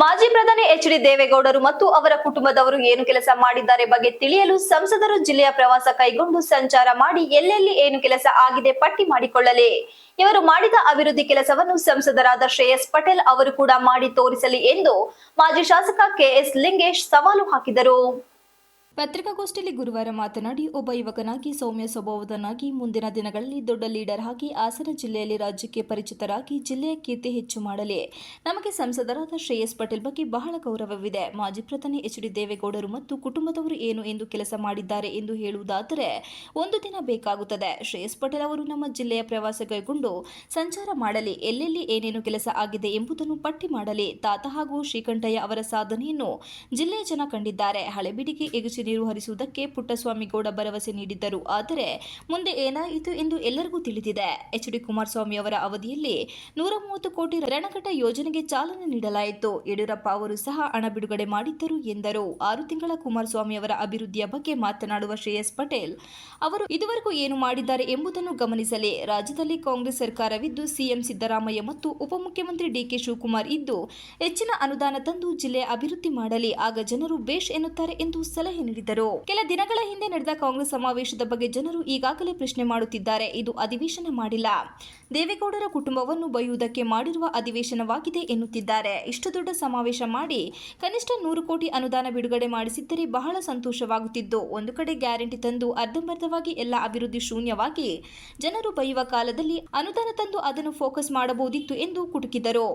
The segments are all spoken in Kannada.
ಮಾಜಿ ಪ್ರಧಾನಿ ಎಚ್ ಡಿ ದೇವೇಗೌಡರು ಮತ್ತು ಅವರ ಕುಟುಂಬದವರು ಏನು ಕೆಲಸ ಮಾಡಿದ್ದಾರೆ ಬಗ್ಗೆ ತಿಳಿಯಲು ಸಂಸದರು ಜಿಲ್ಲೆಯ ಪ್ರವಾಸ ಕೈಗೊಂಡು ಸಂಚಾರ ಮಾಡಿ ಎಲ್ಲೆಲ್ಲಿ ಏನು ಕೆಲಸ ಆಗಿದೆ ಪಟ್ಟಿ ಮಾಡಿಕೊಳ್ಳಲಿ. ಇವರು ಮಾಡಿದ ಅಭಿವೃದ್ಧಿ ಕೆಲಸವನ್ನು ಸಂಸದರಾದ ಶ್ರೇಯಸ್ ಪಟೇಲ್ ಅವರು ಕೂಡ ಮಾಡಿ ತೋರಿಸಲಿ ಎಂದು ಮಾಜಿ ಶಾಸಕ ಕೆಎಸ್ ಲಿಂಗೇಶ್ ಸವಾಲು ಹಾಕಿದರು. ಪತ್ರಿಕಾಗೋಷ್ಠಿಯಲ್ಲಿ ಗುರುವಾರ ಮಾತನಾಡಿ, ಒಬ್ಬ ಯುವಕನಾಗಿ, ಸೌಮ್ಯ ಸ್ವಭಾವದನಾಗಿ ಮುಂದಿನ ದಿನಗಳಲ್ಲಿ ದೊಡ್ಡ ಲೀಡರ್ ಆಗಿ, ಹಾಸನ ಜಿಲ್ಲೆಯಲ್ಲಿ ರಾಜ್ಯಕ್ಕೆ ಪರಿಚಿತರಾಗಿ, ಜಿಲ್ಲೆಯ ಕೀರ್ತಿ ಹೆಚ್ಚು ಮಾಡಲಿ. ನಮಗೆ ಸಂಸದರಾದ ಶ್ರೇಯಸ್ ಪಟೇಲ್ ಬಗ್ಗೆ ಬಹಳ ಗೌರವವಿದೆ. ಮಾಜಿ ಪ್ರಧಾನಿ ಎಚ್ ಡಿ ದೇವೇಗೌಡರು ಮತ್ತು ಕುಟುಂಬದವರು ಏನು ಎಂದು ಕೆಲಸ ಮಾಡಿದ್ದಾರೆ ಎಂದು ಹೇಳುವುದಾದರೆ, ಒಂದು ದಿನ ಬೇಕಾಗುತ್ತದೆ. ಶ್ರೇಯಸ್ ಪಟೇಲ್ ಅವರು ನಮ್ಮ ಜಿಲ್ಲೆಯ ಪ್ರವಾಸ ಕೈಗೊಂಡು ಸಂಚಾರ ಮಾಡಲಿ. ಎಲ್ಲೆಲ್ಲಿ ಏನೇನು ಕೆಲಸ ಆಗಿದೆ ಎಂಬುದನ್ನು ಪಟ್ಟಿ ಮಾಡಲಿ. ತಾತ ಹಾಗೂ ಶ್ರೀಕಂಠಯ್ಯ ಅವರ ಸಾಧನೆಯನ್ನು ಜಿಲ್ಲೆಯ ಜನ ಕಂಡಿದ್ದಾರೆ. ಹಳೆಬಿಡಿಗೆ ಎಗುಚಿ ನೀರು ಹರಿಸುವುದಕ್ಕೆ ಪುಟ್ಟಸ್ವಾಮಿಗೌಡ ಭರವಸೆ ನೀಡಿದ್ದರು. ಆದರೆ ಮುಂದೆ ಏನಾಯಿತು ಎಂದು ಎಲ್ಲರಿಗೂ ತಿಳಿದಿದೆ. ಎಚ್ ಡಿ ಕುಮಾರಸ್ವಾಮಿ ಅವರ ಅವಧಿಯಲ್ಲಿ ನೂರ ಮೂವತ್ತು ಕೋಟಿ ರಣಘಟ ಯೋಜನೆಗೆ ಚಾಲನೆ ನೀಡಲಾಯಿತು. ಯಡಿಯೂರಪ್ಪ ಅವರು ಸಹ ಹಣ ಬಿಡುಗಡೆ ಮಾಡಿದ್ದರು ಎಂದರು. ಆರು ತಿಂಗಳ ಕುಮಾರಸ್ವಾಮಿ ಅವರ ಅಭಿವೃದ್ಧಿಯ ಬಗ್ಗೆ ಮಾತನಾಡುವ ಶ್ರೇಯಸ್ ಪಟೇಲ್ ಅವರು, ಇದುವರೆಗೂ ಏನು ಮಾಡಿದ್ದಾರೆ ಎಂಬುದನ್ನು ಗಮನಿಸಲಿ. ರಾಜ್ಯದಲ್ಲಿ ಕಾಂಗ್ರೆಸ್ ಸರ್ಕಾರವಿದ್ದು ಸಿಎಂ ಸಿದ್ದರಾಮಯ್ಯ ಮತ್ತು ಉಪಮುಖ್ಯಮಂತ್ರಿ ಡಿಕೆ ಶಿವಕುಮಾರ್ ಇದ್ದು, ಹೆಚ್ಚಿನ ಅನುದಾನ ತಂದು ಜಿಲ್ಲೆ ಅಭಿವೃದ್ಧಿ ಮಾಡಲಿ. ಆಗ ಜನರು ಬೇಷ್ ಎನ್ನುತ್ತಾರೆ ಎಂದು ಸಲಹೆ ನೀಡಿದರು. ಕೆಲ ದಿನಗಳ ಹಿಂದೆ ನಡೆದ ಕಾಂಗ್ರೆಸ್ ಸಮಾವೇಶದ ಬಗ್ಗೆ ಜನರು ಈಗಾಗಲೇ ಪ್ರಶ್ನೆ ಮಾಡುತ್ತಿದ್ದಾರೆ. ಇದು ಅಧಿವೇಶನ ಮಾಡಿಲ್ಲ. ದೇವೇಗೌಡರ ಕುಟುಂಬವನ್ನು ಬೈಯುವುದಕ್ಕೆ ಮಾಡಿರುವ ಅಧಿವೇಶನವಾಗಿದೆ ಎನ್ನುತ್ತಿದ್ದಾರೆ. ಇಷ್ಟು ದೊಡ್ಡ ಸಮಾವೇಶ ಮಾಡಿ ಕನಿಷ್ಠ ನೂರು ಕೋಟಿ ಅನುದಾನ ಬಿಡುಗಡೆ ಮಾಡಿಸಿದ್ದರೆ ಬಹಳ ಸಂತೋಷವಾಗುತ್ತಿದ್ದು ಒಂದು ಕಡೆ ಗ್ಯಾರಂಟಿ ತಂದು ಅರ್ಧಂಬರ್ಧವಾಗಿ ಎಲ್ಲ ಅಭಿವೃದ್ಧಿ ಶೂನ್ಯವಾಗಿ ಜನರು ಬೈಯುವ ಕಾಲದಲ್ಲಿ ಅನುದಾನ ತಂದು ಅದನ್ನು ಫೋಕಸ್ ಮಾಡಬಹುದಿತ್ತು ಎಂದು ಕುಟುಕಿದರು.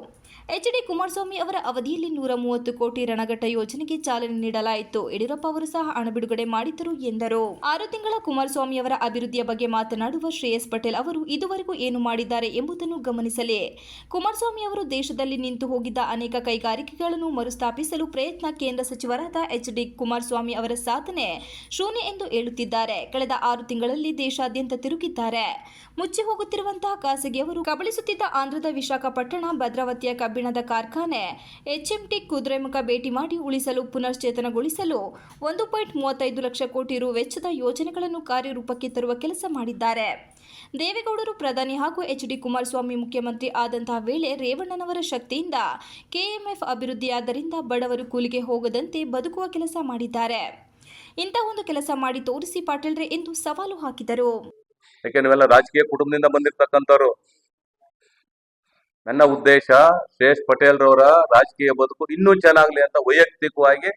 ಎಚ್ ಡಿ ಕುಮಾರಸ್ವಾಮಿ ಅವರ ಅವಧಿಯಲ್ಲಿ ನೂರ ಮೂವತ್ತು ಕೋಟಿ ರಣಘಟ್ಟ ಯೋಜನೆಗೆ ಚಾಲನೆ ನೀಡಲಾಯಿತು. ಯಡಿಯೂರಪ್ಪ ಅವರು ಸಹ ಹಣ ಬಿಡುಗಡೆ ಮಾಡಿದ್ದರು ಎಂದರು. ಆರು ತಿಂಗಳ ಕುಮಾರಸ್ವಾಮಿ ಅವರ ಅಭಿವೃದ್ಧಿಯ ಬಗ್ಗೆ ಮಾತನಾಡುವ ಶ್ರೇಯಸ್ ಪಟೇಲ್ ಅವರು ಇದುವರೆಗೂ ಏನು ಮಾಡಿದ್ದಾರೆ ಎಂಬುದನ್ನು ಗಮನಿಸಲಿ. ಕುಮಾರಸ್ವಾಮಿ ಅವರು ದೇಶದಲ್ಲಿ ನಿಂತು ಹೋಗಿದ್ದ ಅನೇಕ ಕೈಗಾರಿಕೆಗಳನ್ನು ಮರುಸ್ಥಾಪಿಸಲು ಪ್ರಯತ್ನ ಕೇಂದ್ರ ಸಚಿವರಾದ ಎಚ್ ಡಿ ಕುಮಾರಸ್ವಾಮಿ ಅವರ ಸಾಧನೆ ಶೂನ್ಯ ಎಂದು ಹೇಳುತ್ತಿದ್ದಾರೆ. ಕಳೆದ ಆರು ತಿಂಗಳಲ್ಲಿ ದೇಶಾದ್ಯಂತ ತಿರುಗಿದ್ದಾರೆ. ಮುಚ್ಚಿ ಹೋಗುತ್ತಿರುವಂತಹ ಖಾಸಗಿಯವರು ಕಬಳಿಸುತ್ತಿದ್ದ ಆಂಧ್ರದ ವಿಶಾಖಪಟ್ಟಣ ಭದ್ರಾವತಿಯ ಕಬ್ಬಿಣದ ಕಾರ್ಖಾನೆ ಎಚ್ಎಂಟಿ ಕುದುರೆಮುಖ ಭೇಟಿ ಮಾಡಿ ಉಳಿಸಲು ಪುನಶ್ಚೇತನಗೊಳಿಸಲು ಒಂದು ಪಾಯಿಂಟ್ ಮೂವತ್ತೈದು ಲಕ್ಷ ಕೋಟಿ ರು ವೆಚ್ಚದ ಯೋಜನೆಗಳನ್ನು ಕಾರ್ಯರೂಪಕ್ಕೆ ತರುವ ಕೆಲಸ ಮಾಡಿದ್ದಾರೆ. ದೇವೇಗೌಡರು ಪ್ರಧಾನಿ ಹಾಗೂ ಎಚ್ ಡಿ ಕುಮಾರಸ್ವಾಮಿ ಮುಖ್ಯಮಂತ್ರಿ ಆದಂತಹ ವೇಳೆ ರೇವಣ್ಣನವರ ಶಕ್ತಿಯಿಂದ ಕೆಎಂಎಫ್ ಅಭಿವೃದ್ಧಿಯಾದ್ದರಿಂದ ಬಡವರು ಕೂಲಿಗೆ ಹೋಗದಂತೆ ಬದುಕುವ ಕೆಲಸ ಮಾಡಿದ್ದಾರೆ. ಇಂತಹ ಒಂದು ಕೆಲಸ ಮಾಡಿ ತೋರಿಸಿ ಪಾಟೀಲ್ರೆ ಎಂದು ಸವಾಲು ಹಾಕಿದರು. ಯಾಕೆ ರಾಜಕೀಯ ಕುಟುಂಬದಿಂದ ಬಂದಿರತಕ್ಕಂಥವ್ರು? ನನ್ನ ಉದ್ದೇಶ ಶ್ರೇಯಸ್ ಪಟೇಲ್ ರವರ ರಾಜಕೀಯ ಬದುಕು ಇನ್ನೂ ಚೆನ್ನಾಗ್ಲಿ ಅಂತ ವೈಯಕ್ತಿಕವಾಗಿ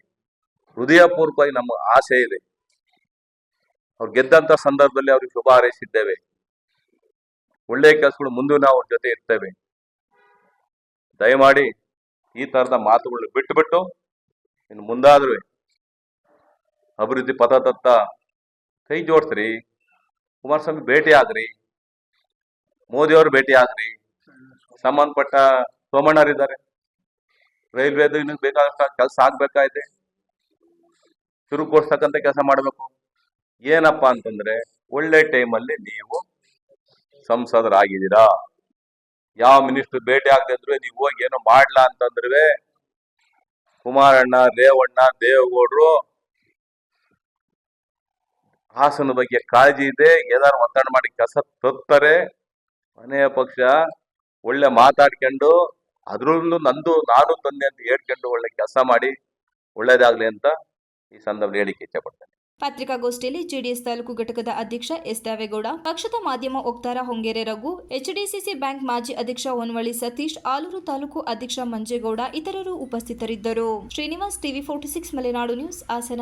ಹೃದಯಪೂರ್ವಕವಾಗಿ ನಮ್ಮ ಆಸೆ ಇದೆ. ಅವ್ರು ಗೆದ್ದಂತ ಸಂದರ್ಭದಲ್ಲಿ ಅವ್ರಿಗೆ ಶುಭ ಹಾರೈಸಿದ್ದೇವೆ. ಒಳ್ಳೆಯ ಕೆಲಸಗಳು ಮುಂದೆ ನಾವು ಅವ್ರ ಜೊತೆ ಇರ್ತೇವೆ. ದಯಮಾಡಿ ಈ ತರದ ಮಾತುಗಳನ್ನ ಬಿಟ್ಟುಬಿಟ್ಟು ಇನ್ನು ಮುಂದಾದ್ರೂ ಅಭಿವೃದ್ಧಿ ಪಥದತ್ತ ಕೈ ಜೋಡಿಸ್ರಿ. ಕುಮಾರಸ್ವಾಮಿ ಭೇಟಿ ಆಗ್ರಿ. ಮೋದಿ ಅವರು ಭೇಟಿ ಆಗ್ರಿ. ಸಂಬಂಧಪಟ್ಟ ಸೋಮಣ್ಣರಿದ್ದಾರೆ. ರೈಲ್ವೆದು ಇನ್ನೂ ಬೇಕಾದಷ್ಟು ಕೆಲಸ ಆಗ್ಬೇಕಾಯ್ತೆ ಚುರುಕೊಡ್ಸ್ತಕ್ಕಂಥ ಕೆಲಸ ಮಾಡಬೇಕು. ಏನಪ್ಪಾ ಅಂತಂದ್ರೆ, ಒಳ್ಳೆ ಟೈಮಲ್ಲಿ ನೀವು ಸಂಸದರಾಗಿದ್ದೀರಾ? ಯಾವ ಮಿನಿಸ್ಟರ್ ಭೇಟಿ ಆಗದೆ ನೀವು ಹೋಗಿ ಏನೋ ಮಾಡ್ಲಾ ಅಂತಂದ್ರೆ ಕುಮಾರಣ್ಣ, ರೇವಣ್ಣ, ದೇವೇಗೌಡರು, ಹಾಸನ ಬಗ್ಗೆ ಕಾಳಜಿ ಇದೆ ಏನಾದ್ರು ಒತ್ತಡ ಮಾಡಿ ಕೆಲಸ ತರ್ತಾರೆ. ಮನೆಯ ಪಕ್ಷ ಒಳ್ಳೆ ಮಾತಾಡ್ಕೊಂಡು, ಅದ್ರಲ್ಲೂ ನಂದು, ನಾನು ತಂದೆ ಅಂತ ಹೇಳ್ಕೊಂಡು ಒಳ್ಳೆ ಕೆಲಸ ಮಾಡಿ, ಒಳ್ಳೇದಾಗ್ಲಿ ಅಂತ ಈ ಸಂದರ್ಭದಲ್ಲಿ ಹೇಳಿಕೆ ಇಚ್ಛಪಡ್ತೇನೆ. ಪತ್ರಿಕಾಗೋಷ್ಠಿಯಲ್ಲಿ ಜೆಡಿಎಸ್ ತಾಲೂಕು ಘಟಕದ ಅಧ್ಯಕ್ಷ ಎಸ್ ದೇವೇಗೌಡ, ಪಕ್ಷದ ಮಾಧ್ಯಮ ವಕ್ತಾರ ಹೊಂಗೇರೆ ರಘು, ಎಚ್ಡಿಸಿಸಿ ಬ್ಯಾಂಕ್ ಮಾಜಿ ಅಧ್ಯಕ್ಷ ಹೊನ್ವಳ್ಳಿ ಸತೀಶ್, ಆಲೂರು ತಾಲೂಕು ಅಧ್ಯಕ್ಷ ಮಂಜೇಗೌಡ ಇತರರು ಉಪಸ್ಥಿತರಿದ್ದರು. Srinivas TV forty six Malenadu news Hassan.